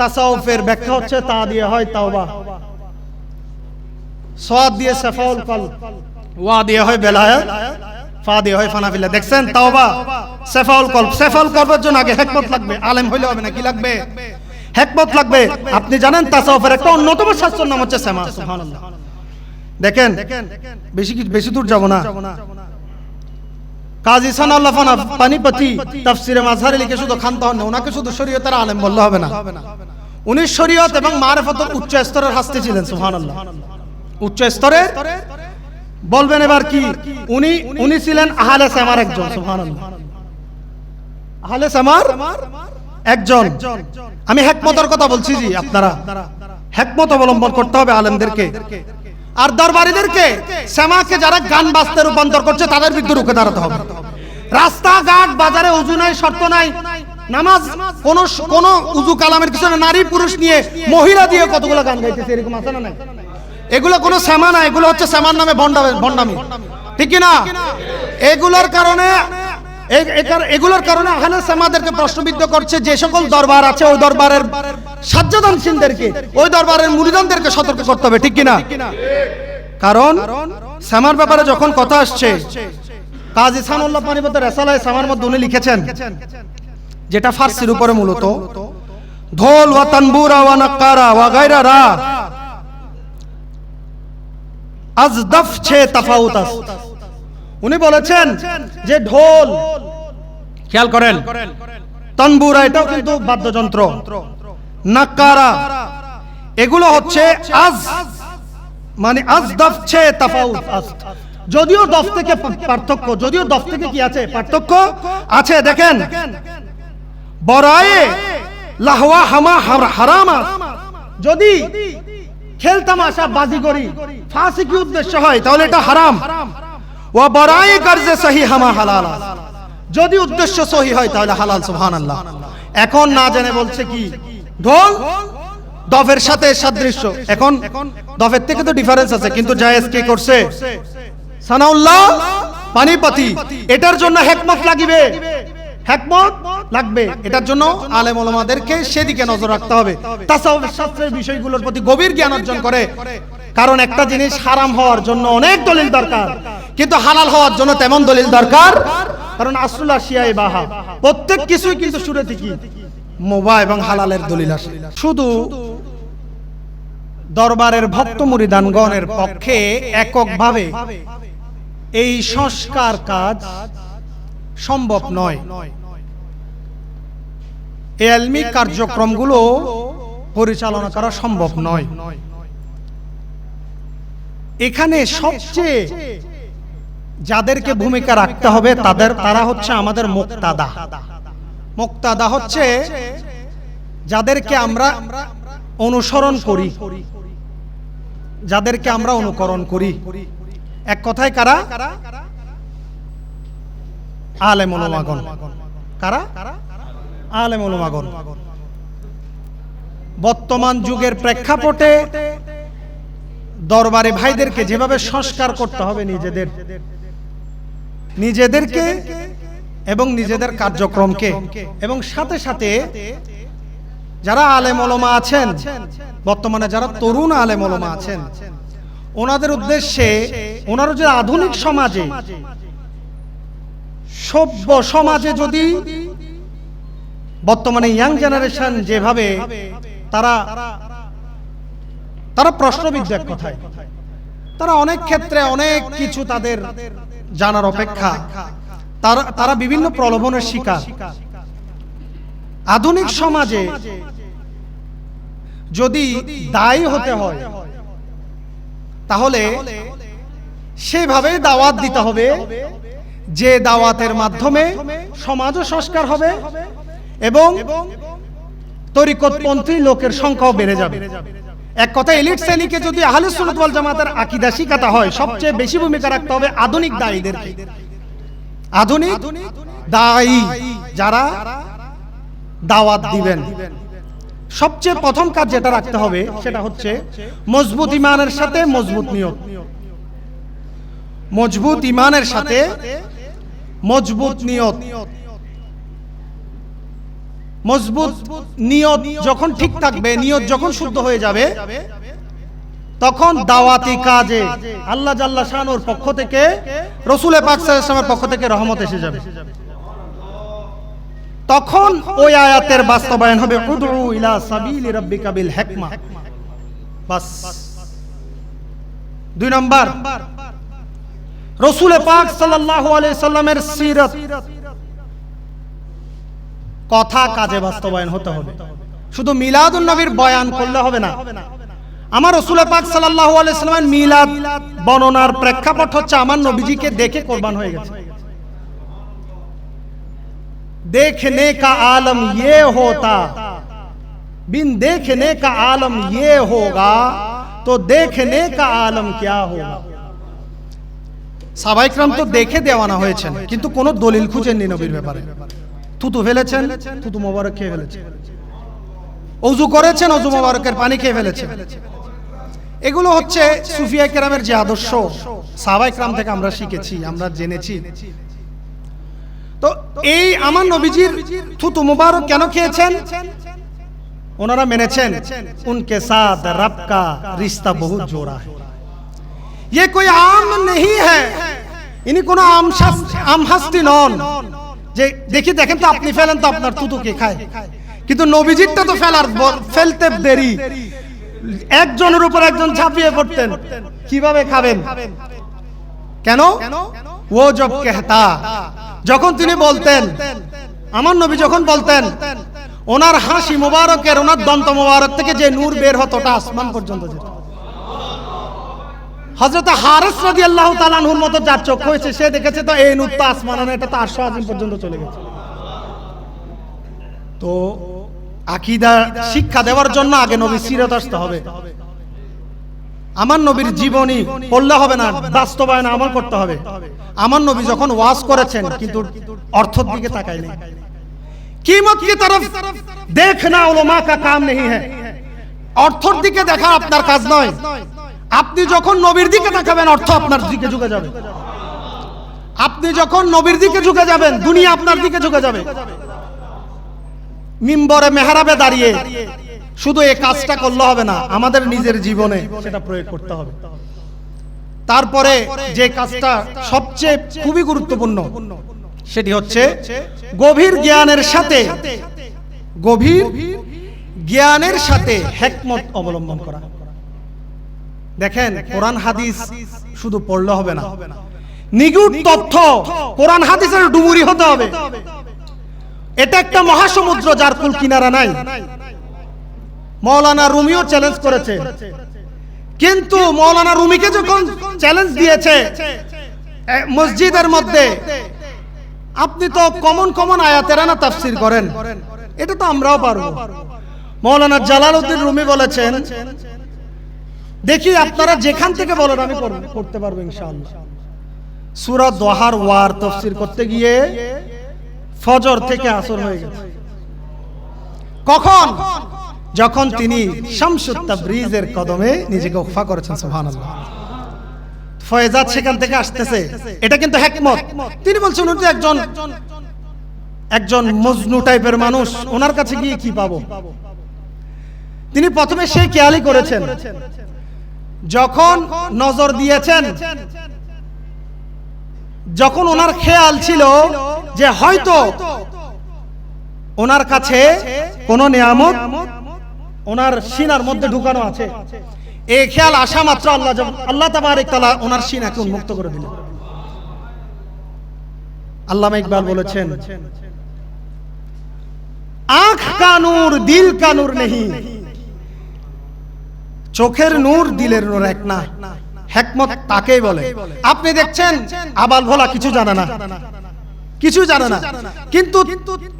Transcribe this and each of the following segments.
তাসাউফের ব্যাখ্যা হচ্ছে তা দিয়ে হয় তাওবা। সোয়াদ দিয়ে সাফাউল কল ওয়া দিয়ে হয় বেলায়াত ফা দিয়ে হয় ফানাফিলা। দেখছেন তাওবা? সাফাউল কল সাফাউল কলবের জন্য আগে হেকমত লাগবে। আলেম হইলে হবে না কি লাগবে? হেকমত লাগবে। আপনি জানেন তাসাউফের একটা অন্যতম শাস্ত্র নাম হচ্ছে সেমা সুবহানাল্লাহ। দেখেন বেশি বেশি দূর যাব না? কাজী সানাল্লাহ পানিপতি তাফসিরে মাঝহারে লিখে শুধু খান্ত হন না, ওনাকে শুধু শরীয়তের আলেম বললে হবে না। উনি শরীয়ত এবং মারেফতের উচ্চ স্তরের হাসতে ছিলেন, সুবহানাল্লাহ। উচ্চ স্তরে বলবেন এবার কি? উনি উনি ছিলেন আহলে সামার একজন, সুবহানাল্লাহ। আহলে সামার একজন। আমি হেকমতের কথা বলছি জি, আপনারা। হেকমত অবলম্বন করতে হবে আলেমদেরকে। আর দরবারিদেরকে শ্যামাকে যারা গান বাজতে রূপান্তর করছে, তাদের বিরুদ্ধে রুখে দাঁড়াতে হবে। রাস্তাঘাট, বাজারে উজু নাই, শর্ত নাই। নামাজ, কোন কোন উজু কালামের কিছু নারী পুরুষ নিয়ে মহিলা দিয়ে কতগুলো গান গাইতেছে, এরকম আছে না এগুলো কোনো শ্যামা না, এগুলো হচ্ছে শ্যামার নামে ভণ্ডামি। ঠিক না? এগুলোর কারণে এগুলোর কারণে আহলে সামাদেরকে প্রশ্নবিদ্ধ করছে, যে সকল দরবার আছে, ওই দরবারের সাজ্জাদানসীনদেরকে, ওই দরবারের মুরিদানদেরকে সতর্ক করতে হবে, ঠিক কিনা কারণ সামার ব্যাপারে যখন কথা আসছে, কাজী সানুল্লাহ পানিপতের রেসালায় সামার মধ্যে উনি লিখেছেন যেটা ফার্সির উপরে মূলত। ঢোল ওয়া তানবুরা ওয়া নাক্কারা ওয়া গায়রা রা। আজ দফ ছে তাফাউত উনি বলেছেন যে ঢোল খেয়াল করেন তনবুরা এটাও কিন্তু বাদ্যযন্ত্র। নাক্কারা এগুলো হচ্ছে আজ মানে আজ দফ ছে তাফাউত যদিও দফ থেকে পার্থক্য যদিও দফ থেকে কি আছে পার্থক্য? আছে দেখেন। বরায়ে লাহওয়া হামা হার- হারামা। যদি খেলতামাশা বাজিগরি ফাঁসি কি উদ্দেশ্য হয়? তাহলে এটা হারাম। ও বরাই কার্যে সহি হামা হালাল। যদি উদ্দেশ্য সহি হয়, তাহলে হালাল, সুবহানাল্লাহ। এখন না জেনে বলছে কি? ঢোল দফের সাথে সাদৃশ্য। এখন দফের থেকে তো ডিফারেন্স আছে, কিন্তু জায়েজ কি করছে? সানাউল্লাহ, পানিপতি। এটার জন্য হেকমত লাগিবে। হেকমত লাগবে। এটার জন্য আলেম ওলামাদেরকে সেদিকে নজর রাখতে হবে। তাসাউফ শাস্ত্রের বিষয়গুলোর প্রতি গভীর জ্ঞান অর্জন করে। কারণ একটা জিনিস হারাম হওয়ার জন্য অনেক দলিল দরকার। কিন্তু হালাল হওয়ার জন্য তেমন দলিল দরকার। কারণ আসরুল আসিয়াই বাহা। প্রত্যেক কিছুই কিন্তু শুরুতে কি? মোবা এবং হালালের দলিল আসে। শুধু দরবারের ভক্ত মুরিদানগণের পক্ষে এককভাবে এই সংস্কার কাজ সম্ভব নয়। এই আলমি কার্যক্রমগুলো পরিচালনা করা সম্ভব নয়। এখানে সবচেয়ে যাদেরকে ভূমিকা রাখতে হবে তাদের তারা হচ্ছে আমাদের মুক্তাদা। মুক্তাদা হচ্ছে যাদেরকে আমরা অনুসরণ করি। যাদেরকে আমরা অনুকরণ করি। এক কথায় কারা? আলেম ওলামাগণ। কারা? আলেম ওলামাগণ বর্তমান যুগের প্রেক্ষাপটে দরবারে ভাইদেরকে যেভাবে সংস্কার করতে হবে নিজেদের, নিজেদেরকে এবং নিজেদের কার্যক্রমকে, এবং সাথে সাথে যারা আলেম ওলমা আছেন, বর্তমানে যারা তরুণ আলেম ওলমা আছেন, ওনাদের উদ্দেশ্যে ওনারা যে আধুনিক সমাজে, সভ্য সমাজে যদি বর্তমানে ইয়াং জেনারেশন যেভাবে তারা তারা প্রশ্নবিদ্ধ কথায়। তারা অনেক ক্ষেত্রে অনেক কিছু তাদের জানার অপেক্ষা। তারা তারা বিভিন্ন প্রলোভনের শিকার। আধুনিক সমাজে যদি দায়ী হতে হয়, তাহলে সেভাবে দাওয়াত দিতে হবে, যে দাওয়াতের মাধ্যমে সমাজও সংস্কার হবে এবং তরিকতপন্থী লোকের সংখ্যাও বেড়ে যাবে। এক কথা এলিট শ্রেণীকে যদি আহলে সুন্নাত ওয়াল জামাতের আকীদা শিখাতে হয়, সবচেয়ে বেশি ভূমিকা রাখতে হবে আধুনিক দায়ীদেরকে। আধুনিক দায়ী যারা দাওয়াত দিবেন। সবচেয়ে প্রথম কাজ যেটা রাখতে হবে, সেটা হচ্ছে মজবুত ইমানের সাথে মজবুত নিয়ত মজবুত ইমানের সাথে মজবুত নিয়ত মজবুত নিয়ত যখন ঠিক থাকবে, নিয়ত যখন শুদ্ধ হয়ে যাবে, তখন দাওয়াতি কাজে আল্লাহ জাল্লা শানুর পক্ষ থেকে, রসুল পাক সাল্লামের পক্ষ থেকে রহমত এসে যাবে। তখন ওই আয়াতের বাস্তবায়ন হবে, উদউ ইলা সাবিলি রাব্বিকা বিল বাস। দুই নম্বর, রসুল পাক সাল্লাল্লাহু আলাইহি সাল্লামের সিরাত। কথা কাজে বাস্তবায়ন হতে হবে। শুধু মিলাদুল নবীর বয়ান করলে হবে না। আমার রসুল পাক সাল্লাহ আলাইসলামের মিলাদ বর্ণনার প্রেক্ষাপট হচ্ছে আমার নবীজিকে দেখে কোরবান হয়ে গেছে। দেখনে কা আলম ইয়ে হোতা। বিন দেখনে কা আলম ইয়ে হোগা। তো দেখনে কা আলম কিয়া হোগা। সাবাইকরাম তো দেখে দেওয়ানা হয়েছে কিন্তু কোনো দলিল খুঁজেননি নবীর ব্যাপারে। থুতু ফেলেছেন থুতু মোবারক খেয়ে ফেলেছেন অজু করেছেন অজু মোবারকের পানি খেয়ে ফেলেছেন এগুলো হচ্ছে সুফিয়া কেরামের যে আদর্শ সাবাইকরাম থেকে আমরা শিখেছি আমরা জেনেছি তো এই আমার নবীজির থুতু মুবারক কেন খেয়েছেন ওনারা মেনেছেন উনকে সাথ রব का रिश्ता बहुत जोड़ा है ये कोई आम नहीं है ইনি কোনো আম শাস- আম হাস্তি নন যে দেখি দেখেন তো আপনি ফেলেন তো আপনার থুতু কে খায়। কিন্তু নবীজিরটা তো ফেলার ফেলতে দেরি। একজনের উপর একজন ঝাঁপিয়ে পড়তেন। কীভাবে খাবেন? কেন? ও জব কেহতা। যখন তিনি বলতেন, আমার নবী যখন বলতেন, ওনার হাসি মোবারকের, ওনার দন্ত মোবারক থেকে যে নূর বের হতো ওটা আসমান পর্যন্ত যেত। হজরত হারেস রাজি আল্লাহ তালানহুর মতো যার চোখ হয়েছে, সে দেখেছে তো এই নূর তো এটা তো আটশো আজিম পর্যন্ত চলে গেছে। তো আকিদা শিক্ষা দেওয়ার জন্য আগে নবী সিরত আসতে হবে। আমার নবীর জীবনী পড়লে হবে না, বাস্তবায়ন আমল করতে হবে। আমার নবী যখন ওয়াজ করেছেন, কিন্তু অর্থের দিকে তাকায়নি। কিমত কি তরফ? দেখনা উলমা কা কাম নেই হ্যাঁ। অর্থের দিকে দেখা আপনার কাজ নয়। আপনি যখন নবীর দিকে তাকাবেন, অর্থ আপনার দিকে ঝুঁকে যাবে। আপনি যখন নবীর দিকে ঝুঁকে যাবেন, দুনিয়া আপনার দিকে ঝুঁকে যাবে। মিম্বরে, মেহরাবে দাঁড়িয়ে শুধু এই কাজটা করলে হবে না, আমাদের নিজের জীবনে সেটা প্রয়োগ করতে হবে। তারপরে যে কাজটা সবচেয়ে খুবই গুরুত্বপূর্ণ, সেটি হচ্ছে গভীর জ্ঞানের সাথে, গভীর জ্ঞানের সাথে হেকমত অবলম্বন করা। দেখেন কোরআন হাদিস শুধু পড়লে হবে না। নিগুড় তথ্য কোরআন হাদিসের ডুবুরি হতে হবে। এটা একটা মহাসমুদ্র যার কুল কিনারা নাই। মৌলানা রুমিও চ্যালেঞ্জ করেছে। কিন্তু মৌলানা রুমিকে যখন চ্যালেঞ্জ দিয়েছে মসজিদের মধ্যে আপনি তো কমন কমন আয়াতেরা না তাফসির করেন। এটা তো আমরাও পারব। মৌলানা জালালউদ্দিন রুমি বলেছেন দেখি আপনারা যেখান থেকে বলেন, আমি করতে পারব ইনশাআল্লাহ। সূরা দোহার ওয়ার তাফসির করতে গিয়ে ফজর থেকে আসর হয়ে গেছে। কখন? যখন তিনি শামসুত তাবরিজের কদমে নিজেকে ওফা করেছেন, সুবহানাল্লাহ। ফয়েজাদ সেখান থেকে আসতেছে। এটা কিন্তু হেকমত। তিনি বলছেন, উনি একজন একজন মজনু টাইপের মানুষ। ওনার কাছে গিয়ে কি পাবো? তিনি প্রথমে সেই খেয়ালি করেছেন। যখন নজর দিয়েছেন, যখন ওনার খেয়াল ছিল যে হয়তো ওনার কাছে কোন নিয়ামত, ওনার সিনার মধ্যে ঢুকানো আছে। এই খেয়াল আসা মাত্র আল্লাহ আল্লাহ তাবারিক তাআলা ওনার সিনাকে উন্মুক্ত করে দিলেন। আল্লামা ইকবাল বলেছেন, আঁখ কা নূর দিল কা নূর নেহি। চোখের নূর দিলের নূর এক না। হেকমত তাকেই বলে। আপনি দেখছেন, আবাল ভোলা কিছু জানে না। কিছু জানে না। কিন্তু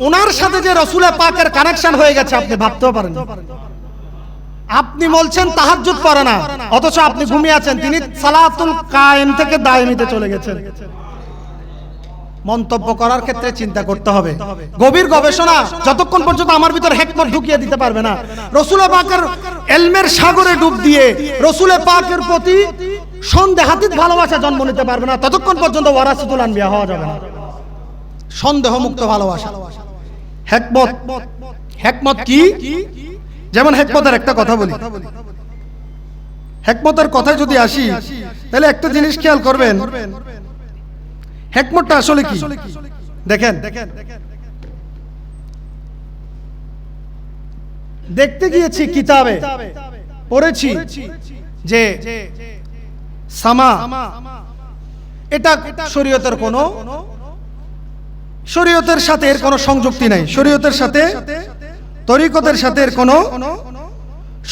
ওনার সাথে যে রসুলে পাকের কানেকশন হয়ে গেছে, আপনি ভাবতেও পারেন। আপনি বলছেন, তাহাজ্জুদ পড়ে না। অথচ আপনি ঘুমিয়ে আছেন। তিনি সালাতুল কায়েম থেকে দায়মিতে চলে গেছেন। মন্তব্য করার ক্ষেত্রে চিন্তা করতে হবে। গভীর গবেষণা যতক্ষণ পর্যন্ত আমার ভিতর হেকমত ঢুকিয়ে দিতে পারবে না। রসুল পাকের এলমের সাগরে ডুব দিয়ে রসুল পাকের প্রতি সন্দেহাতীত ভালোবাসা জন্ম নিতে পারবে না। ততক্ষণ পর্যন্ত ওয়ারাসুল আনবিয়া হওয়া যাবে না। সন্দেহ মুক্ত ভালোবাসা। হেকমত। হেকমত। কি? যেমন হেকমতের একটা কথা বলি। হেকমতের কথায় যদি আসি তাহলে একটা জিনিস খেয়াল করবেন। হেকমতটা আসলে কি? দেখেন। দেখতে গিয়েছি কিতাবে। পড়েছি যে সামা। এটা শরীয়তের কোনো শরীয়তের সাথে এর কোনো সংযুক্তি নাই। শরীয়তের সাথে তরিকতের সাথে এর কোনো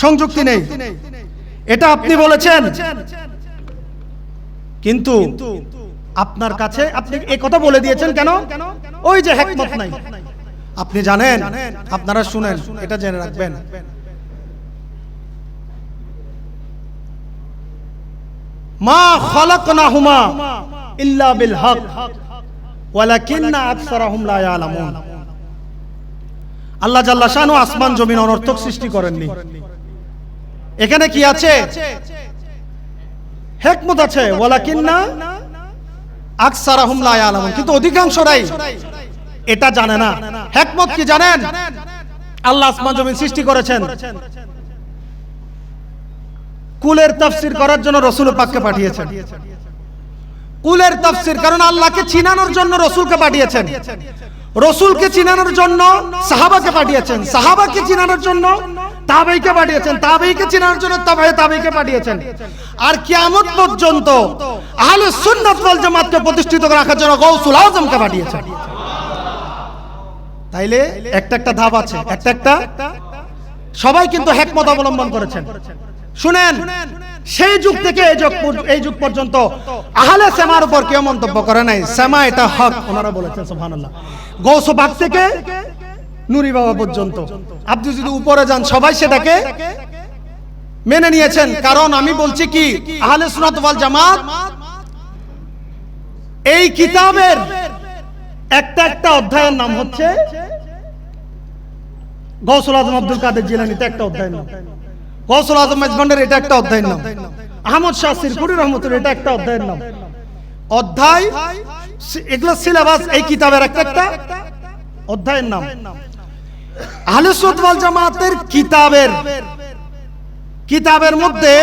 সংযুক্তি নেই। এটা আপনি বলেছেন। কিন্তু আপনার কাছে আপনি এই কথা বলে দিয়েছেন কেন? ওই যে হেকমত নাই। আপনি জানেন, আপনারা শুনেন, এটা জেনে রাখবেন। মা ইল্লা বিল হক, ওয়ালাকিন্না লা ইয়ালামুন। আল্লাহ জাল্লা শানু আসমান, জমিন, অনর্থক সৃষ্টি করেননি। এখানে কি আছে? হেকমত আছে, ওয়ালাকিন্না আকসারাহুম লা ইয়ালামুন। কিন্তু অধিকাংশরাই এটা জানে না। হেকমত কি জানেন? আল্লাহ জমিন সৃষ্টি করেছেন। কুলের তাফসির করার জন্য রসুল পাককে পাঠিয়েছেন। কুলের তাফসির কারণ আল্লাহকে চিনানোর জন্য রসুলকে পাঠিয়েছেন। রসুলকে চিনানোর জন্য সাহাবাকে পাঠিয়েছেন। সাহাবাকে চিনানোর জন্য তাবেইকে পাঠিয়েছেন। তাবেইকে চিনানোর জন্য তাবে তাবেইকে পাঠিয়েছেন। আর কিয়ামত পর্যন্ত আহলে সুন্নাত ওয়াল জামাতকে প্রতিষ্ঠিত রাখার জন্য গৌসুল আজমকে পাঠিয়েছেন। তাইলে একটা একটা ধাপ আছে। একটা একটা। সবাই কিন্তু হেকমত অবলম্বন করেছেন। শুনেন, সেই যুগ থেকে এই যুগ এই যুগ পর্যন্ত আহলে সেমার উপর কেউ মন্তব্য করে নাই। সেমা এটা হক, ওনারা বলেছেন, সুবহানাল্লাহ। গৌসবাগ থেকে নুরি বাবা পর্যন্ত। আপনি যদি উপরে যান সবাই সেটাকে মেনে নিয়েছেন। কারণ আমি বলছি কি আহলে সুন্নাত ওয়াল জামাত এই কিতাবের একটা একটা অধ্যায়ের নাম হচ্ছে গৌসুল আজম আব্দুল কাদের জিলানিতে একটা অধ্যায়ের নাম। গৌসুল আজম মেজবান্ডের এটা একটা অধ্যায়ের নাম। আহমদ শাহ সিরকুরি রহমতুল এটা একটা অধ্যায়ের নাম। অধ্যায় এগুলো সিলেবাস এই কিতাবের একটা একটা অধ্যায়ের নাম। ওয়াল জামাতের কিতাবের কিতাবের মধ্যে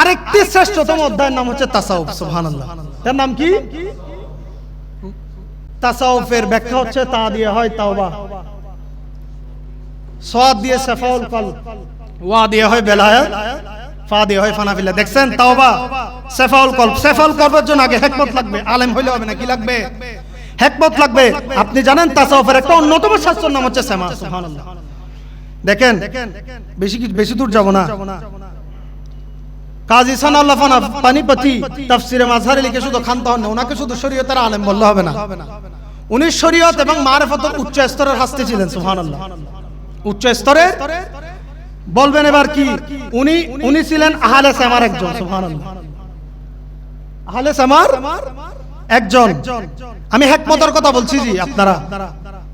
আরেকটি শ্রেষ্ঠতম অধ্যায়ের নাম হচ্ছে তাসাউফ এর নাম কি? তাসাউফের ব্যাখ্যা হচ্ছে তা দিয়ে হয় তাওবা। সোয়াদ দিয়ে সাফাউল ওয়া দিয়ে হয় বেলায়াত ফা দিয়ে হয় ফানাফিলা। দেখছেন? তাওবা, সাফাউল কল সাফাউল কলবের জন্য আগে হেকমত লাগবে। আলেম হইলে হবে না, কি লাগবে? হেকমত লাগবে। আপনি জানেন তাসাউফের একটা অন্যতম শাস্ত্র নাম হচ্ছে সেমা সুবহানাল্লাহ। দেখেন, বেশি বেশি দূর যাব না। কাজী সানাল্লাহ পানিপতি তাফসিরে মাঝহারে লিখে শুধু খান্ত হন না ওনাকে শুধু শরীয়তের আলেম বললে হবে না। উনি শরীয়ত এবং মারেফতের উচ্চ স্তরের হাসতে ছিলেন, সুবহানাল্লাহ। উচ্চ স্তরে বলবেন এবার কি? উনি উনি ছিলেন আহলে সামার একজন, সুবহানাল্লাহ। আহলে সামার একজন। আমি হেকমতের কথা বলছি জি আপনারা।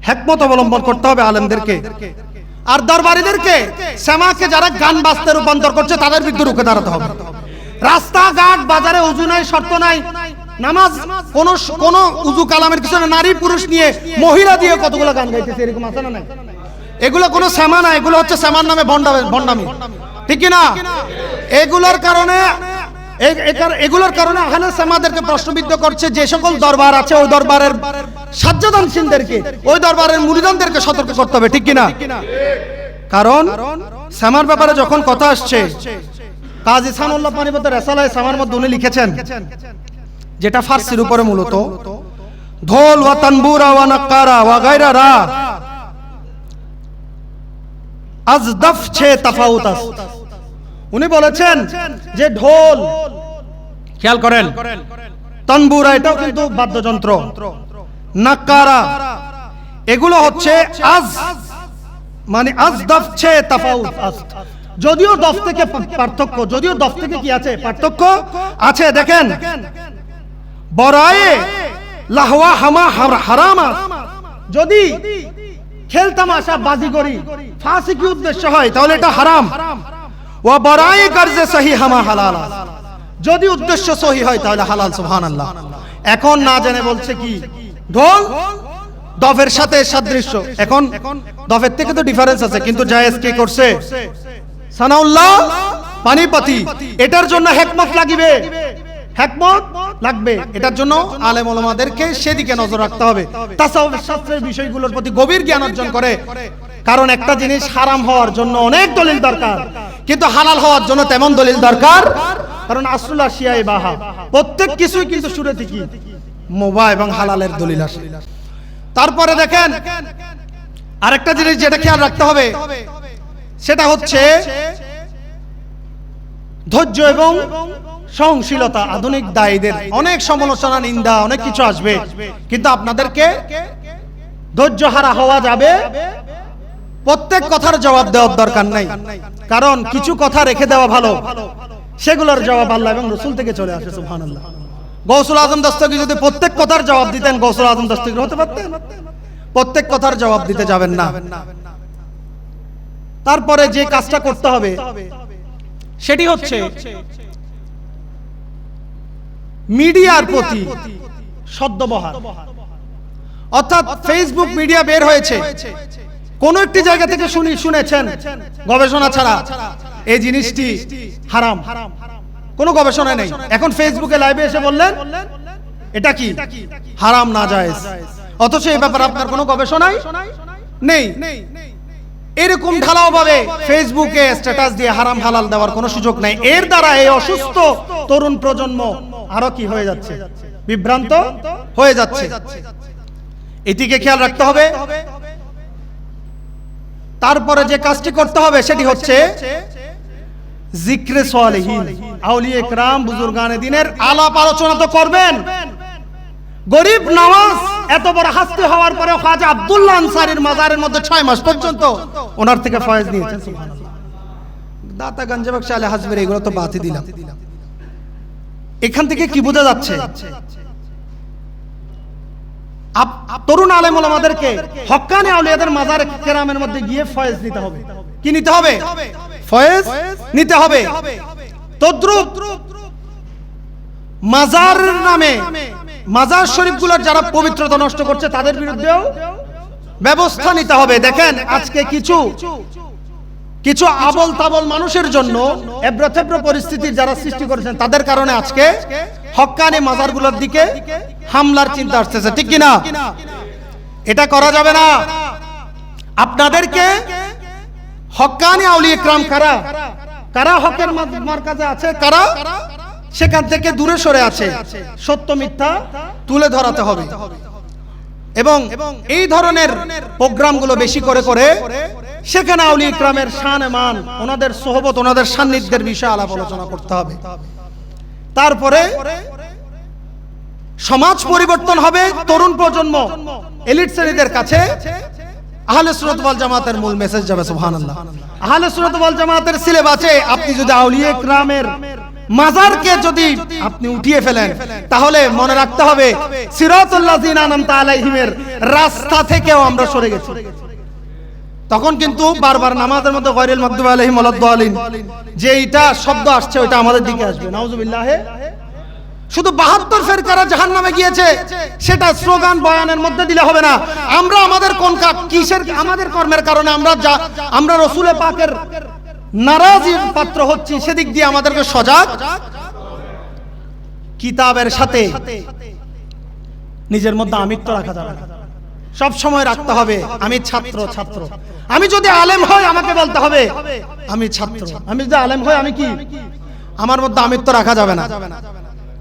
হেকমত অবলম্বন করতে হবে আলেমদেরকে। আর দরবারীদেরকে শ্যামাকে যারা গান বাজতে রূপান্তর করছে তাদের বিরুদ্ধে রুখে দাঁড়াতে হবে। রাস্তাঘাট বাজারে উজু নাই শর্ত নাই। নামাজ কোন কোন উজু কালামের কিছু নারী পুরুষ নিয়ে মহিলা দিয়ে কতগুলো গান গাইতেছে এরকম আছে না নাই? এগুলো কোনো শ্যামা না এগুলো হচ্ছে শ্যামার নামে ভণ্ডামি। ঠিক না এগুলোর কারণে এগুলোর কারণে আহলে সামাদেরকে প্রশ্নবিদ্ধ করছে, যে সকল দরবার আছে, ওই দরবারের সাজ্জাদানসীনদেরকে, ওই দরবারের মুরিদানদেরকে সতর্ক করতে হবে, ঠিক কিনা? কারণ সামার ব্যাপারে যখন কথা আসছে, কাজী সানুল্লাহ পানিপতের রেসালায় সামার মধ্যে উনি লিখেছেন, যেটা ফার্সির উপরে মূলত ঢোল ওয়া তানবুরা ওয়া নাক্কারা ওয়া গায়রা রা আজ দফ ছে তাফাউত উনি বলেছেন যে ঢোল খেয়াল করেন। তনবুরা এটাও কিন্তু বাদ্যযন্ত্র। নাক্কারা। এগুলো হচ্ছে আজ মানে আজ দফ ছে তাফাউত আস্ত যদিও দফ থেকে পার্থক্য, যদিও দফ থেকে কি আছে? পার্থক্য আছে, দেখেন। বরায়ে লাহওয়া হামা হার- হারামা। যদি খেলতামাশা বাজিগরি ফাঁসি কি উদ্দেশ্য হয়? তাহলে এটা হারাম। ও বরায়ে কার্যে সহি হামা হালাল। যদি উদ্দেশ্য সহি হয় তাহলে হালাল, সুবহানাল্লাহ। এখন না জেনে বলছে কি? ঢোল? দফের সাথে সাদৃশ্য। এখন দফের থেকে তো ডিফারেন্স আছে, কিন্তু জায়েজ কি করছে? সানাউল্লাহ, পানিপতি। এটার জন্য হেকমত লাগিবে। হেকমত লাগবে। এটার জন্য আলেম ওলামাদেরকে সেদিকে নজর রাখতে হবে। তাসাউফ শাস্ত্রের বিষয়গুলোর প্রতি গভীর জ্ঞান অর্জন করে। কারণ একটা জিনিস হারাম হওয়ার জন্য অনেক দলিল দরকার। কিন্তু হালাল হওয়ার জন্য তেমন দলিল দরকার কারণ আসরুল আসিয়াই বাহা। প্রত্যেক কিছুই কিন্তু সুরেতে কি মোবা এবং হালালের দলিল আসে। তারপরে দেখেন, আরেকটা জিনিস যেটা খেয়াল রাখতে হবে, সেটা হচ্ছে ধৈর্য এবং সহনশীলতা। আধুনিক দায়ীদের অনেক সমালোচনা, নিন্দা, অনেক কিছু আসবে। কিন্তু আপনাদেরকে ধৈর্য হারা হওয়া যাবে। প্রত্যেক কথার জবাব দেওয়ার দরকার নাই। কারণ কিছু কথা রেখে দেওয়া ভালো। সেগুলোর জবাব আল্লাহ এবং রসুল থেকে চলে আসে, সুবহানাল্লাহ। গৌসুল আজম দস্তগি যদি প্রত্যেক কথার জবাব দিতেন, গৌসুল আজম দস্তগি হতে পারতেন? প্রত্যেক কথার জবাব দিতে যাবেন না। তারপরে যে কাজটা করতে হবে, সেটি হচ্ছে মিডিয়ার প্রতি সদ্যবহার অর্থাৎ ফেসবুক মিডিয়া বের হয়েছে। কোন একটি জায়গা থেকে শুনি শুনেছেন, গবেষণা ছাড়া। এই জিনিসটি হারাম। কোনো গবেষণা নেই। এখন ফেসবুকে লাইভে এসে বললেন, এটা কি? হারাম না যায় অথচ এই ব্যাপারে আপনার কোনো গবেষণাই নেই। এরকম ঢালাও ভাবে ফেসবুকে স্ট্যাটাস দিয়ে হারাম, হালাল দেওয়ার কোনো সুযোগ নাই। এর দ্বারা এই অসুস্থ তরুণ প্রজন্ম আরও কি হয়ে যাচ্ছে? বিভ্রান্ত হয়ে যাচ্ছে। এটিকে খেয়াল রাখতে হবে। তারপরে যে কাজটি করতে হবে, সেটি হচ্ছে জিক্রে সালেহীন আউলিয়ে کرام বুজুর্গানে দিনের আলাপ আলোচনা তো করবেন গরিব নওয়াজ এত বড় হাস্তি হওয়ার পরে খাজা আব্দুল্লাহ আনসারীর মাজারের মধ্যে ছয় মাস পর্যন্ত ওনার থেকে ফয়েজ নিয়েছেন সুবহানাল্লাহ দাতা গঞ্জবাক শালে হাজবের এগুলো তো বাতি দিলাম এখান থেকে কি বোঝা যাচ্ছে আপ- তরুণ আলেম ওলামাদেরকে হক্কানি আউলিয়াদের মাজার কেরামের মধ্যে গিয়ে ফয়েজ নিতে হবে কি নিতে হবে ফয়েজ নিতে হবে। তদ্রুপ মাজার নামে, মাজার শরীফগুলোর যারা পবিত্রতা নষ্ট করছে তাদের বিরুদ্ধেও ব্যবস্থা নিতে হবে। দেখেন, আজকে কিছু কিছু আবল তাবল মানুষের জন্য এব্রথেব্র পরিস্থিতির যারা সৃষ্টি করেছেন, তাদের কারণে আজকে হক্কানি মাজারগুলোর দিকে হামলার চিন্তা আসতেছে। ঠিক কিনা? এটা করা যাবে না। আপনাদেরকে হক্কানি আউলিয়ে ক্রাম কারা? কারা হকের মার্কাজে আছে? কারা? সেখান থেকে দূরে সরে আছে। সত্য মিথ্যা তুলে ধরাতে হবে। এবং এই ধরনের প্রোগ্রামগুলো বেশি করে করে সেখানে আউলি ইকরামের শান মান, ওনাদের সোহবত, ওনাদের সান্নিধ্যের বিষয়ে আলাপ আলোচনা করতে হবে। তারপরে সমাজ পরিবর্তন হবে তরুণ প্রজন্ম, এলিট শ্রেণীদের কাছে। আহলে সুন্নাত ওয়াল জামাতের মূল মেসেজ যাবে, সুবহানাল্লাহ। আহলে সুন্নাত ওয়াল জামাতের সিলেবাসে আপনি যদি আউলিয়া ইকরামের মাজারকে যদি আপনি উঠিয়ে ফেলেন, তাহলে মনে রাখতে হবে সিরাতুল্লাযিনা আনআমতা আলাইহিমের রাস্তা থেকেও আমরা সরে গেছি। তখন কিন্তু বারবার নামাজের মধ্যে গয়রুল মাগদুব আলাইহিম ওয়ালাদ-দালিন যে এইটা শব্দ আসছে, ওইটা আমাদের দিকে আসবে। নাউজুবিল্লাহ শুধু বাহাত্তর ফেরকারা জাহান নামে গিয়েছে, সেটা স্লোগান বয়ানের মধ্যে দিলে হবে না। আমরা আমাদের কোন কিসের, আমাদের কর্মের কারণে আমরা যা, আমরা রসুলে পাকের নারাজির পাত্র হচ্ছি, সেদিক দিয়ে আমাদেরকে সজাগ। কিতাবের সাথে নিজের মধ্যে আমিত্ব রাখা যাবে সব সময় রাখতে হবে, আমি ছাত্র ছাত্র। আমি যদি আলেম হই, আমাকে বলতে হবে, আমি ছাত্র। আমি যদি আলেম হই, আমি কি? আমার মধ্যে আমিত্ব রাখা যাবে না।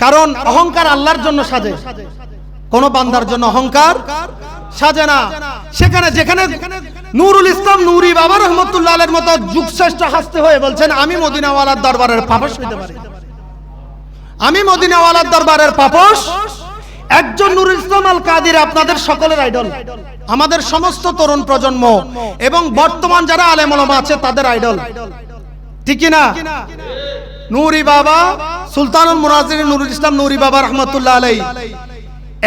কারণ অহংকার আল্লাহর জন্য সাজে। কোন বান্দার জন্য অহংকার সাজে না। সেখানে যেখানে নুরুল ইসলাম নুরি বাবা রহমতুল্লাহ আলের মতো যুগশ্রেষ্ঠ হাসতে হয়ে বলছেন, আমি মদিনাওয়ালার দরবারের পাপস হইতে পারি। আমি মদিনাওয়ালার দরবারের পাপস একজন নুরুল ইসলাম আল কাদির আপনাদের সকলের আইডল। আমাদের সমস্ত তরুণ প্রজন্ম এবং বর্তমান যারা আলেম ওলামা আছে, তাদের আইডল। ঠিক না? নুরি বাবা, সুলতানুল মুনাজির নুরুল ইসলাম নুরি বাবা রহমতুল্লাহ আলাই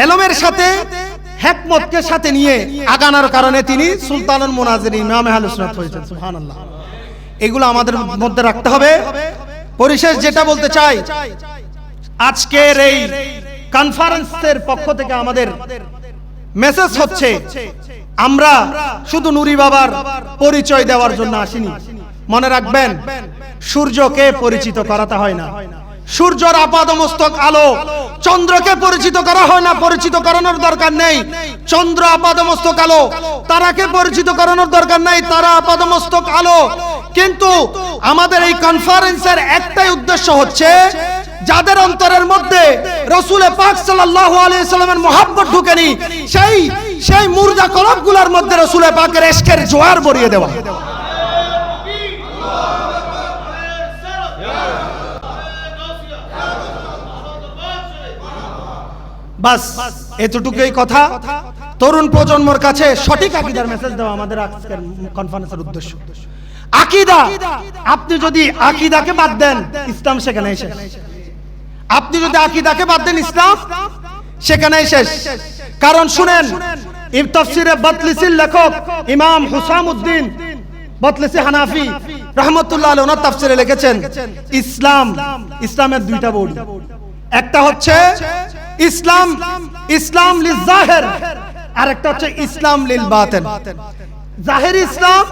এলমের সাথে, হেকমতকে সাথে নিয়ে আগানোর কারণে তিনি সুলতানুল মুনাজির ইমাম আহলে হয়েছেন, সুবহানাল্লাহ। এগুলো আমাদের মধ্যে রাখতে হবে। পরিশেষ যেটা বলতে চাই, আজকের এই কনফারেন্সের পক্ষ থেকে আমাদের মেসেজ হচ্ছে, আমরা শুধু নুরি বাবার পরিচয় দেওয়ার জন্য আসিনি। মনে রাখবেন, সূর্যকে পরিচিত করাতে হয় না। সূর্যর আপাদমস্তক আলো, চন্দ্রকে পরিচিত করা হয় না, পরিচিত করানোর দরকার নেই। চন্দ্র আপাদমস্তক আলো, তারাকে পরিচিত করানোর দরকার নেই, তারা আপাদমস্তক আলো। কিন্তু আমাদের এই কনফারেন্সের একটাই উদ্দেশ্য হচ্ছে, যাদের অন্তরের মধ্যে রসুলে পাক সাল্লাল্লাহু আলাইহি সাল্লামের মহাব্বত ঢুকেনি সেই সেই মুর্দা কলবগুলোর মধ্যে রসুলে পাকের এশকের জোয়ার ভরিয়ে দেওয়া। বাস, এতটুকুই কথা। তরুণ প্রজন্মর কাছে সঠিক আকীদার মেসেজ দেওয়া আমাদের আজকের কনফারেন্সের উদ্দেশ্য। আকীদা, আপনি যদি আকীদাকে বাদ দেন, ইসলাম সেখানে শেষ। আপনি যদি আকীদাকে বাদ দেন, ইসলাম সেখানেই শেষ। কারণ শুনেন তাফসিরে বাতলিসির লেখক ইমাম হুসাম উদ্দিন, বতলিসি হানাফি, রহমতুল্লাহ ওনার তাফসিরে লিখেছেন, ইসলাম, ইসলামের দুইটা বড়ি একটা হচ্ছে ইসলাম ইসলাম লিল জাহের। আরেকটা হচ্ছে ইসলাম লিল বাতেন। জাহের ইসলাম,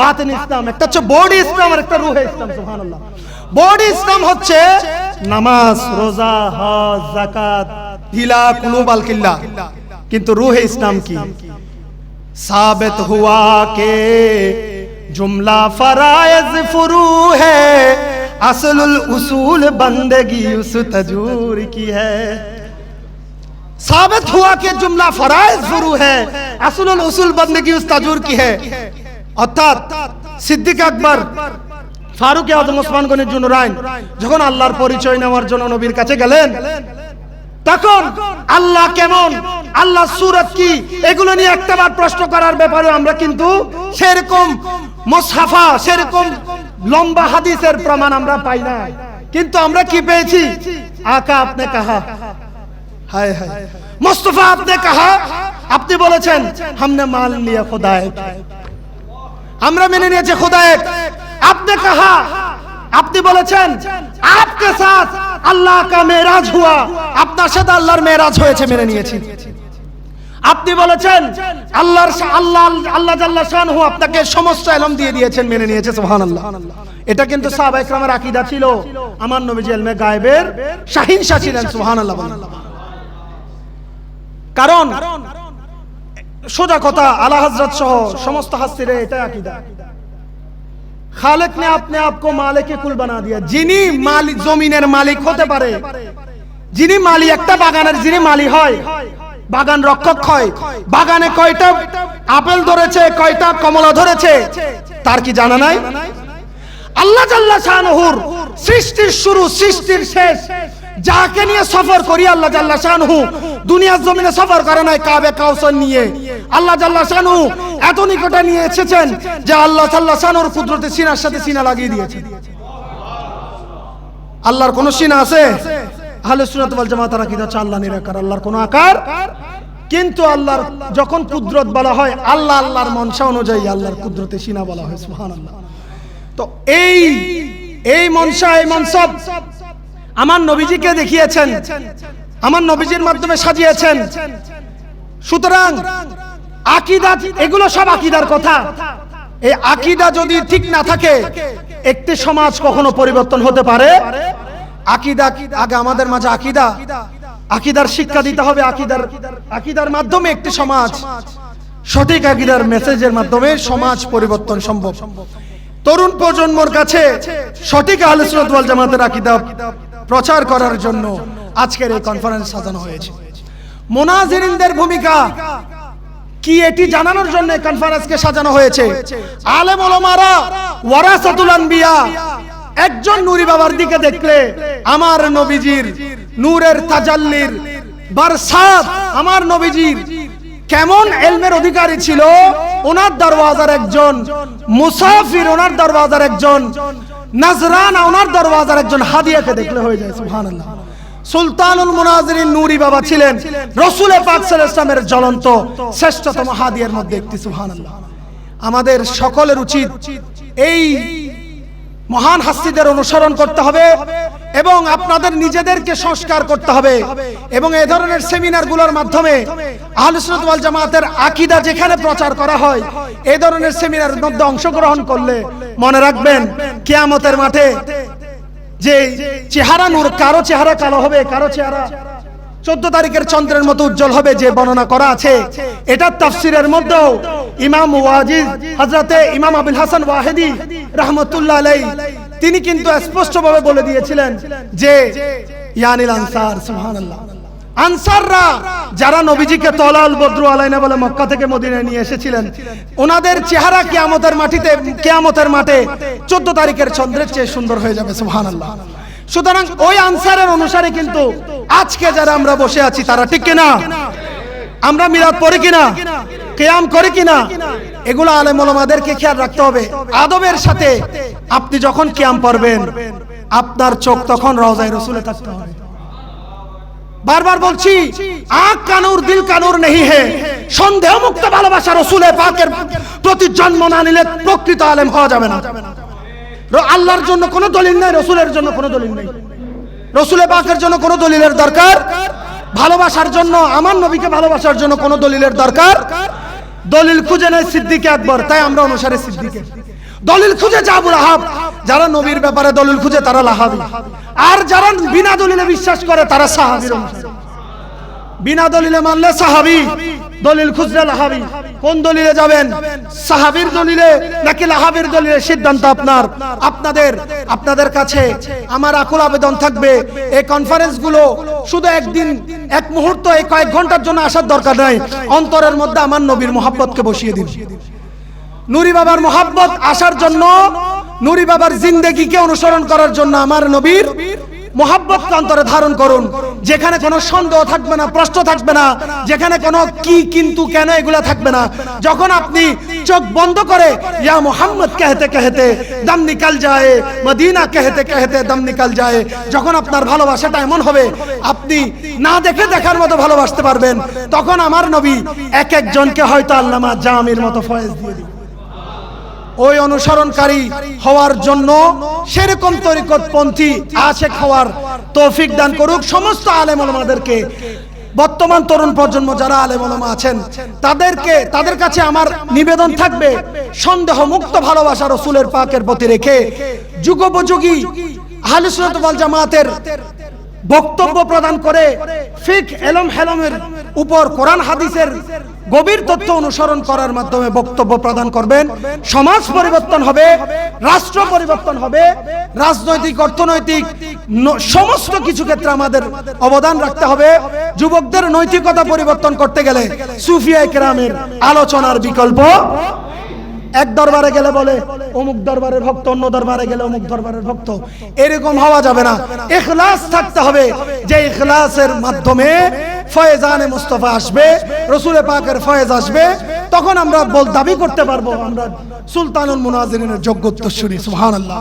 বাতেন ইসলাম। একটা হচ্ছে বডি ইসলাম আর একটা রুহে ইসলাম, সুবহানাল্লাহ। বডি ইসলাম হচ্ছে নামাজ, রোজা, হজ, যাকাত, হিলা, কুলুব, আল কিল্লা। কিন্তু রুহে ইসলাম কি? সাবেত হুয়া কে? জুমলা ফরায়েজ ফুরু হ্যায় असलुल उसूल बंदगी उस तजूर की है साबित हुआ कि जुमला फरायज फुरू है असलुल उसूल बंदगी उस तजूर की है অর্থাৎ সিদ্দিক আকবর ফারুক আজম ওসমান গনির জন্য রাইন যখন আল্লাহর পরিচয় নেওয়ার জন্য নবীর কাছে গেলেন তখন আল্লাহ কেমন আল্লাহ সুরত কি এগুলো নিয়ে একটাবার প্রশ্ন করার ব্যাপারে আমরা কিন্তু সেরকম মোসাফা সেরকম লম্বা হাদিসের প্রমাণ আমরা পাই না। কিন্তু আমরা কি পেয়েছি? আকা আপনি কাহা। হায় হায়। মোস্তফা আপনি কাহা। আপনি বলেছেন, হামনে মাল নিয়ে খোদায় আমরা মেনে নিয়েছি খোদায় আপনি কাহা? আপনি বলেছেন আপনার সাথে আল্লাহ কা মেরাজ হুয়া। আপনার সাথে আল্লাহর মেরাজ হয়েছে, মেনে নিয়েছি। আপনি বলেছেন, আল্লাহর আল্লাহ আল্লাহ জাল্লাহ শাহু আপনাকে সমস্ত এলম দিয়ে দিয়েছেন, মেনে নিয়েছে, সুবহানাল্লাহ। এটা কিন্তু সাহাবা ইকরামের আকীদা ছিল। আমার নবীজি এলমে গায়েবের শাহিন শাহ ছিলেন সুবহানাল্লাহ কারণ, সোজা কথা, আলা হাজরত সহ সমস্ত হাস্তির এটা আকীদা। খালেক নে আপনি আপকো মালিকে কুল বানা দিয়া। যিনি মালিক জমিনের মালিক হতে পারে, যিনি মালি একটা বাগানের যিনি মালি হয় বাগান রক্ষক হয়। বাগানে কয়টা আপেল ধরেছে, কয়টা কমলা ধরেছে, তার কি জানা নাই? আল্লাহ জাল্লা সৃষ্টির শুরু, সৃষ্টির শেষ। যাকে নিয়ে সফর করি আল্লাহ জাল্লা শাহনহু দুনিয়ার জমিনে সফর করে নাই কাবে কাউসার নিয়ে। আল্লাহ জাল্লা শাহনহু এত নিকটে নিয়ে এসেছেন যে আল্লাহ জাল্লা শাহনুর কুদরতে সিনার সাথে সিনা লাগিয়ে দিয়েছে আল্লাহর কোন সিনা আছে? আহলে সুন্নাত ওয়াল জামাত তারা কি হচ্ছে আল্লাহ নিরাকার, আল্লাহর কোনো আকার? কিন্তু আল্লাহর যখন কুদরত বলা হয়, আল্লাহ আল্লাহর মনসা অনুযায়ী আল্লাহর কুদরতে সিনা বলা হয়, সুবহানাল্লাহ। তো এই এই মনসা, এই মনসব আমার নবীজিকে দেখিয়েছেন, আমার নবীজির মাধ্যমে সাজিয়েছেন। সুতরাং আকিদা, এগুলো সব আকিদার কথা। এই আকিদা যদি ঠিক না থাকে, একটি সমাজ কখনো পরিবর্তন হতে পারে? আকিদা, আগে আমাদের মাঝে আকিদা। আকিদার শিক্ষা দিতে হবে, আকিদার আকিদার মাধ্যমে একটি সমাজ। সঠিক আকিদার মেসেজের মাধ্যমে সমাজ পরিবর্তন সম্ভব। তরুণ প্রজন্মর কাছে সঠিক সুন্নাত ওয়াল জামাতের আকীদা প্রচার করার জন্য আজকের এই কনফারেন্স সাজানো হয়েছে। মুনাজিরিনদের ভূমিকা কি এটি জানানোর জন্য কনফারেন্সকে সাজানো হয়েছে? আলেম ওলামারা ওয়ারাসাতুল আনবিয়া একজন নূরি বাবার দিকে দেখলে আমার নবীজির নূরের তাজাল্লির বারসাত আমার নবীজির কেমন এলমের অধিকারী ছিল? ওনার দরওয়াজার একজন মুসাফির, ওনার দরওয়াজার একজন নাজরানা, ওনার দরওয়াজার একজন হাদিয়াকে দেখলে হয়ে যায়, সুবহানাল্লাহ। সুলতানুল মুনাজিরিন নূরি বাবা ছিলেন রসুলে পাক ইসলামের জ্বলন্ত শ্রেষ্ঠতম হাদিয়ার মধ্যে একটি, সুবহানাল্লাহ। আমাদের সকলের উচিত এই মহান হাস্তিদের অনুসরণ করতে হবে এবং আপনাদের নিজেদেরকে সংস্কার করতে হবে এবং এ ধরনের সেমিনারগুলোর মাধ্যমে আহলুসুন্নাত ওয়াল জামাতের আকীদা যেখানে প্রচার করা হয় এই ধরনের সেমিনারের মধ্যে অংশগ্রহণ করলে মনে রাখবেন, কেয়ামতের মাঠে যে চেহারা নূর, কারও চেহারা কালো হবে, কারও চেহারা চোদ্দ তারিখের চন্দ্রের মতো উজ্জ্বল হবে যে বর্ণনা করা আছে। এটা তাফসিরের মধ্যেও ইমাম ওয়াজিদ হজরতে ইমাম আবুল হাসান ওয়াহেদি রহমতুল্লাহ আলাই তিনি কিন্তু স্পষ্টভাবে বলে দিয়েছিলেন যে, ইয়ানিল আনসার, সুবহানাল্লাহ। আনসাররা যারা নবীজিকে তলাল বদ্রু আলাইনা বলে মক্কা থেকে মদিনায় নিয়ে এসেছিলেন, ওনাদের চেহারা কিয়ামতের মাটিতে, কিয়ামতের মাঠে চোদ্দ তারিখের চন্দ্রের চেয়ে সুন্দর হয়ে যাবে, সুবহানাল্লাহ। সুতরাং ওই আনসারের অনুসারে কিন্তু আজকে যারা আমরা বসে আছি, তারা ঠিক কিনা? আমরা মিলাদ পড়ি কিনা? কেয়াম করি কিনা? এগুলো আলেম ওলামাদেরকে খেয়াল রাখতে হবে। আদবের সাথে আপনি যখন কেয়াম পড়বেন, আপনার চোখ তখন রওজায় রসুলে থাকতে হবে। বারবার বলছি, আখ কানুর, দিল কানুর নেই হে। সন্দেহ মুক্ত ভালোবাসা রসুলে পাকের প্রতি জন্ম না নিলে প্রকৃত আলেম হওয়া যাবে না। আল্লাহর জন্য কোনো দলিল নাই, রসুলের জন্য কোনো দলিল নেই। রসুলে পাকের জন্য কোনো দলিলের দরকার, ভালোবাসার জন্য, আমার নবীকে ভালোবাসার জন্য কোনো দলিলের দরকার। দলিল খুঁজে নেয় সিদ্দিকে একবার তাই আমরা অনুসারে সিদ্দিকে। দলিল খুঁজে যাব লাহাব যারা নবীর ব্যাপারে দলিল খুঁজে তারা লাহাবি। আর যারা বিনা দলিলে বিশ্বাস করে তারা সাহাবির বিনা দলিলে মানলে সাহাবি। দলিল খুঁজলে লাহাবি। কোন দলিলে যাবেন? সাহাবির দলিলে নাকি লাহাবির দলিলে? সিদ্ধান্ত আপনার। আপনাদের আপনাদের কাছে আমার আকুল আবেদন থাকবে। এই কনফারেন্সগুলো শুধু একদিন, এক মুহূর্ত, এই কয়েক ঘণ্টার জন্য আসার দরকার নাই। অন্তরের মধ্যে আমার নবীর মোহাব্বতকে বসিয়ে দিন। নুরি বাবার মোহাব্বত আসার জন্য, নুরি বাবার জিন্দেগিকে অনুসরণ করার জন্য আমার নবীর মোহাব্বত অন্তরে ধারণ করুন। যেখানে কোনো সন্দেহ থাকবে না, প্রশ্ন থাকবে না। যেখানে কোনো কি, কিন্তু, কেন এগুলো থাকবে না। যখন আপনি চোখ বন্ধ করে, ইয়া মোহাম্মদ কেহেতে কেহেতে দম নিকাল যায়, মদিনা কেহেতে কেহেতে দম নিকাল যায়, যখন আপনার ভালোবাসাটা এমন হবে, আপনি না দেখে দেখার মতো ভালোবাসতে পারবেন। তখন আমার নবী এক একজনকে হয়তো আল্লামা জামির মতো ফয়েজ দিয়ে দিবেন ওই অনুসরণকারী হওয়ার জন্য সেরকম তরিকত পন্থী আশেক হওয়ার তৌফিক দান করুক। সমস্ত আলেম ওলামাদেরকে বর্তমান তরুণ প্রজন্ম যারা আলেম ওলামা আছেন, তাদেরকে, তাদের কাছে আমার নিবেদন থাকবে সন্দেহ মুক্ত ভালোবাসা রসুলের পাকের প্রতি রেখে যুগোপযোগী আহলুসুন্নাত ওয়াল জামাতের বক্তব্য প্রদান করে ফিক এলম হেলমের উপর কোরআন হাদিসের গভীর তথ্য অনুসরণ করার মাধ্যমে বক্তব্য প্রদান করবেন। সমাজ পরিবর্তন হবে, রাষ্ট্র পরিবর্তন হবে, রাজনৈতিক, অর্থনৈতিক সমস্ত কিছু ক্ষেত্রে আমাদের অবদান রাখতে হবে। যুবকদের নৈতিকতা পরিবর্তন করতে গেলে সুফিয়া কেরামের আলোচনার বিকল্প এক দরবারে গেলে বলে, অমুক দরবারের ভক্ত, অন্য দরবারে গেলে অমুক দরবারের ভক্ত। এরকম হওয়া যাবে না। এখলাস থাকতে হবে। যে এখলাসের মাধ্যমে ফয়েজানে মুস্তফা আসবে, রসুলে পাকের ফয়েজ আসবে, তখন আমরা বল দাবি করতে পারব। আমরা সুলতানুল মুনাজিরিনের যোগ্য সুহান সুবহানাল্লাহ।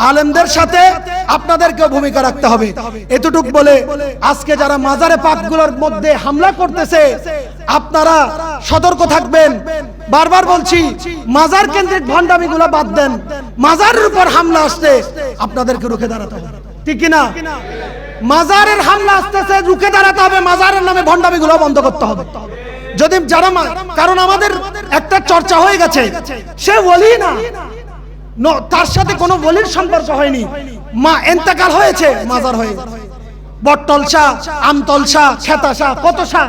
আলেমদের সাথে আপনাদেরকেও ভূমিকা রাখতে হবে। এতটুক বলে আজকে যারা মাজারে পাকগুলোর মধ্যে হামলা করতেছে, আপনারা সতর্ক থাকবেন। বারবার বলছি, মাজার কেন্দ্রিক ভণ্ডামিগুলো বাদ দেন। মাজারের উপর হামলা আসতে আপনাদেরকে রুখে দাঁড়াতে হবে। ঠিক কিনা? মাজারের হামলা আসতেছে, রুখে দাঁড়াতে হবে। মাজারের নামে ভণ্ডামিগুলো বন্ধ করতে হবে। যদি যারা কারণ আমাদের একটা চর্চা হয়ে গেছে, সে বলি ন- তার সাথে কোনো বলির সম্পর্ক হয়নি। মা এন্তেকাল হয়েছে, মাজার হয়ে। বটতল শাহ আমতল শাহ খেতা শাহ কত শাহ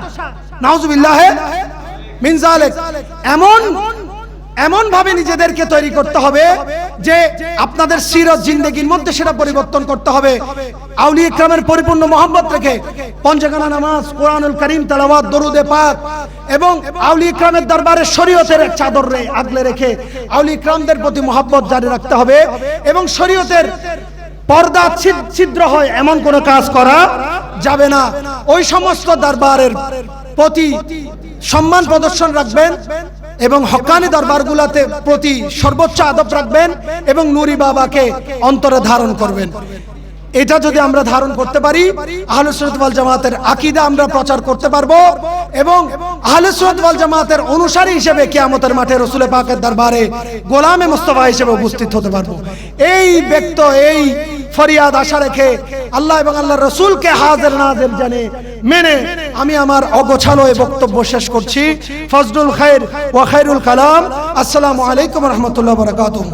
নাউজুবিল্লাহ, মিন জালেক এমন এমন ভাবে নিজেদেরকে তৈরি করতে হবে যে আপনাদের সিরত জিন্দগির মধ্যে সেটা পরিবর্তন করতে হবে। আউলি ইকরামের পরিপূর্ণ মোহাম্মত রেখে পঞ্চগানা নামাজ, কোরআনুল করিম, তালাওয়াত, দরুদে পাক এবং আউলি ইকরামের দরবারে শরীয়তের চাদর রে আগলে রেখে আউলি ইকরামদের প্রতি মোহাব্বত জারি রাখতে হবে এবং শরীয়তের পর্দা ছিদ- ছিদ্র হয় এমন কোনো কাজ করা যাবে না। ওই সমস্ত দরবারের প্রতি সম্মান প্রদর্শন রাখবেন এবং হকানি দরবারগুলোতে প্রতি সর্বোচ্চ আদব রাখবেন এবং নুরি বাবাকে অন্তরে ধারণ করবেন। এটা যদি আমরা ধারণ করতে পারি, আহলে সুন্নাত জামাতের আকীদা আমরা প্রচার করতে পারব এবং আহলে সুন্নাত জামাতের অনুসারী হিসেবে কিয়ামতের মাঠে রসুল পাকের দরবারে গোলামে মুস্তফা হিসেবে উপস্থিত হতে পারব। এই ব্যক্ত, এই ফরিয়াদ আশা রেখে আল্লাহ এবং আল্লাহ রসুলকে হাজির নাজির জানে মেনে আমি আমার অগোছালো এই বক্তব্য শেষ করছি। ফজলুল খাইর ওয়া খাইরুল কালাম। আসসালামু আলাইকুম রহমতুল্লাহ বরকাতুহ।